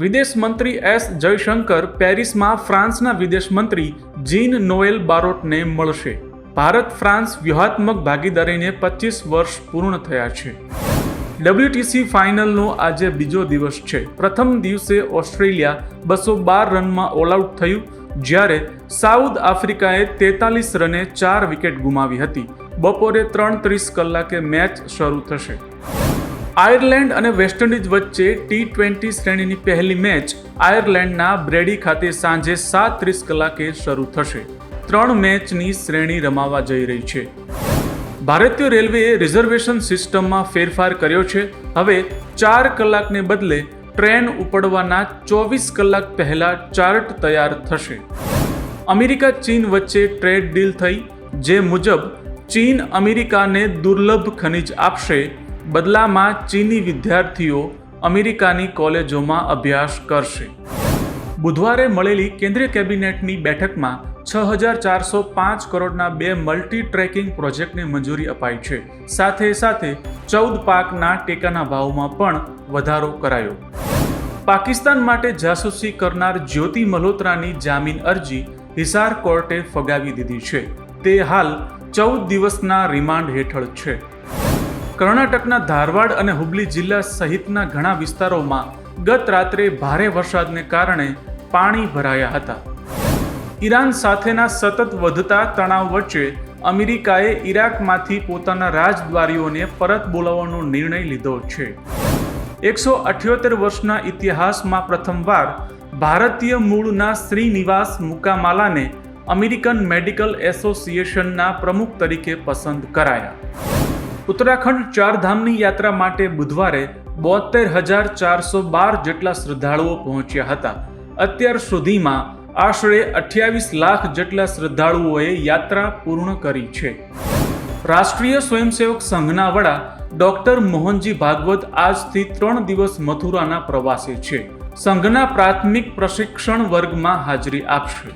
વિદેશ મંત્રી એસ જયશંકર પેરિસમાં ફ્રાન્સના વિદેશ મંત્રી જીન નોએલ બારોટને મળશે. ભારત ફ્રાન્સ વ્યૂહાત્મક ભાગીદારીને પચીસ વર્ષ પૂર્ણ થયા છે. ડબ્લ્યુટીસી ફાઇનલનો આજે બીજો દિવસ છે. પ્રથમ દિવસે ઓસ્ટ્રેલિયા બસો બાર રનમાં ઓલ આઉટ થયું, જ્યારે સાઉથ આફ્રિકાએ તેતાલીસ રને ચાર વિકેટ ગુમાવી હતી. બપોરે ત્રણ ત્રીસ કલાકે મેચ શરૂ થશે. આયર્લેન્ડ અને વેસ્ટ ઇન્ડિઝ વચ્ચે ટી ટ્વેન્ટી શ્રેણીની પહેલી મેચ આયર્લેન્ડના બ્રેડી ખાતે સાંજે સાત ત્રીસ કલાકે શરૂ થશે. ત્રણ મેચની શ્રેણી રમાવા જઈ રહી છે. ભારતીય રેલવેએ રિઝર્વેશન સિસ્ટમમાં ફેરફાર કર્યો છે. હવે ચાર કલાકને બદલે ટ્રેન ઉપડવાના ચોવીસ કલાક પહેલા ચાર્ટ તૈયાર થશે. અમેરિકા ચીન વચ્ચે ટ્રેડ ડીલ થઈ, જે મુજબ ચીન અમેરિકાને દુર્લભ ખનિજ આપશે બદલામાં ચીની વિદ્યાર્થીઓ અમેરિકાની કોલેજોમાં અભ્યાસ કરશે. બુધવારે મળેલી કેન્દ્રીય કેબિનેટની બેઠકમાં છ હજાર ચારસો પાંચ કરોડના બે મલ્ટી ટ્રેકિંગ પ્રોજેક્ટને મંજૂરી અપાઈ છે. સાથે સાથે ચૌદ પાકના ટેકાના ભાવમાં પણ વધારો કરાયો. પાકિસ્તાન માટે જાસૂસી કરનાર જ્યોતિ મલ્હોત્રાની જામીન અરજી હિસાર કોર્ટે ફગાવી દીધી છે. તે હાલ ચૌદ દિવસના રિમાન્ડ હેઠળ છે. કર્ણાટકના ધારવાડ અને હુબલી જિલ્લા સહિતના ઘણા વિસ્તારોમાં ગત રાત્રે ભારે વરસાદને કારણે પાણી ભરાયા હતા. ઈરાન સાથેના સતત વધતા તણાવ વચ્ચે અમેરિકાએ ઈરાકમાંથી પોતાના રાજદ્વારીઓને પરત બોલાવવાનો નિર્ણય લીધો છે. એકસો અઠ્યોતેર વર્ષના ઇતિહાસમાં પ્રથમવાર ભારતીય મૂળના શ્રીનિવાસ મુકામાલાને અમેરિકન મેડિકલ એસોસિએશનના પ્રમુખ તરીકે પસંદ કરાયા. ઉત્તરાખંડ ચારધામની યાત્રા માટે બુધવારે બોતેર હજાર ચારસો બાર જેટલા શ્રદ્ધાળુઓ પહોંચ્યા હતા. અત્યાર સુધીમાં આશરે અઠ્યાવીસ લાખ જેટલા શ્રદ્ધાળુઓએ યાત્રા પૂર્ણ કરી છે. રાષ્ટ્રીય સ્વયંસેવક સંઘના વડા ડોક્ટર મોહનજી ભાગવત આજથી ત્રણ દિવસ મથુરાના પ્રવાસે છે. સંઘના પ્રાથમિક પ્રશિક્ષણ વર્ગમાં હાજરી આપશે.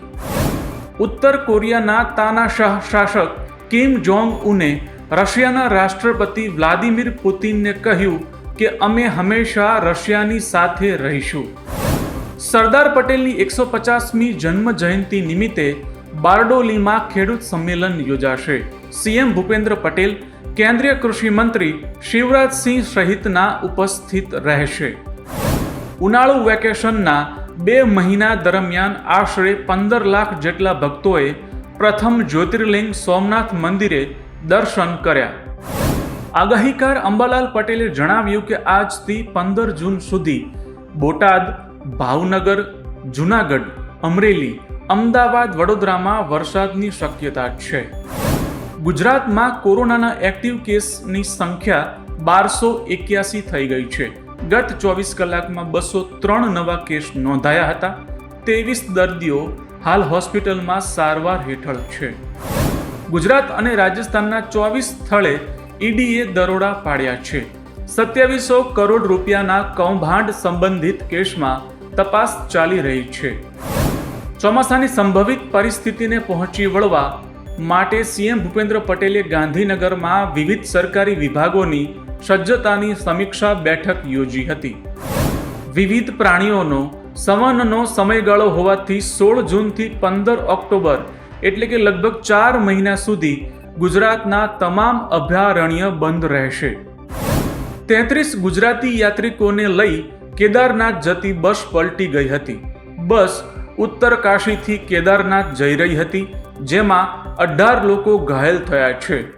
ઉત્તર કોરિયાના તાનાશાહ શાસક કિમ જોંગ ઉને રશિયાના રાષ્ટ્રપતિ વ્લાદિમીર પુતિનને કહ્યું કે અમે હંમેશા રશિયાની સાથે રહીશું. સરદાર પટેલની એકસો પચાસમી જન્મ જયંતિ નિમિત્તે બારડોલીમાં ખેડૂત સંમેલન યોજાશે. સીએમ ભૂપેન્દ્ર પટેલ, કેન્દ્રીય કૃષિ મંત્રી શિવરાજસિંહ સહિતના ઉપસ્થિત રહેશે. ઉનાળુ વેકેશનના બે મહિના દરમિયાન આશરે પંદર લાખ જેટલા ભક્તોએ પ્રથમ જ્યોતિર્લિંગ સોમનાથ મંદિરે દર્શન કર્યા. આગાહીકાર અંબાલાલ પટેલે જણાવ્યું કે આજથી પંદર જૂન સુધી બોટાદ, ભાવનગર, જુનાગઢ, અમરેલી, અમદાવાદ, વડોદરામાં વરસાદની શક્યતા છે. ગુજરાતમાં કોરોનાના એક્ટિવ કેસની સંખ્યા બારસો એક્યાસી થઈ ગઈ છે. ગત ચોવીસ કલાકમાં બસો ત્રણ નવા કેસ નોંધાયા હતા. ત્રેવીસ દર્દીઓ હાલ હોસ્પિટલમાં સારવાર હેઠળ છે. ગુજરાત અને રાજસ્થાનના ચોવીસ સ્થળે ઈડીએ દરોડા પાડ્યા છે. સત્યાવીસો કરોડ રૂપિયાના કૌભાંડ સંબંધિત કેસમાં તપાસ ચાલી રહી છે. ચોમાસાની સંભવિત પરિસ્થિતિને પહોંચી વળવા માટે સીએમ ભૂપેન્દ્ર પટેલે ગાંધીનગરમાં વિવિધ સરકારી વિભાગોની સજ્જતાની સમીક્ષા બેઠક યોજી હતી. વિવિધ પ્રાણીઓનો સંવનનો સમયગાળો હોવાથી સોળ જૂનથી પંદર ઓક્ટોબર એટલે કે લગભગ ચાર મહિના સુધી ગુજરાતના તમામ અભયારણ્ય બંધ રહેશે. તેત્રીસ ગુજરાતી યાત્રિકોને લઈ કેદારનાથ જતી બસ પલટી ગઈ હતી. બસ ઉત્તર કાશીથી કેદારનાથ જઈ રહી હતી, જેમાં અઢાર લોકો ઘાયલ થયા છે.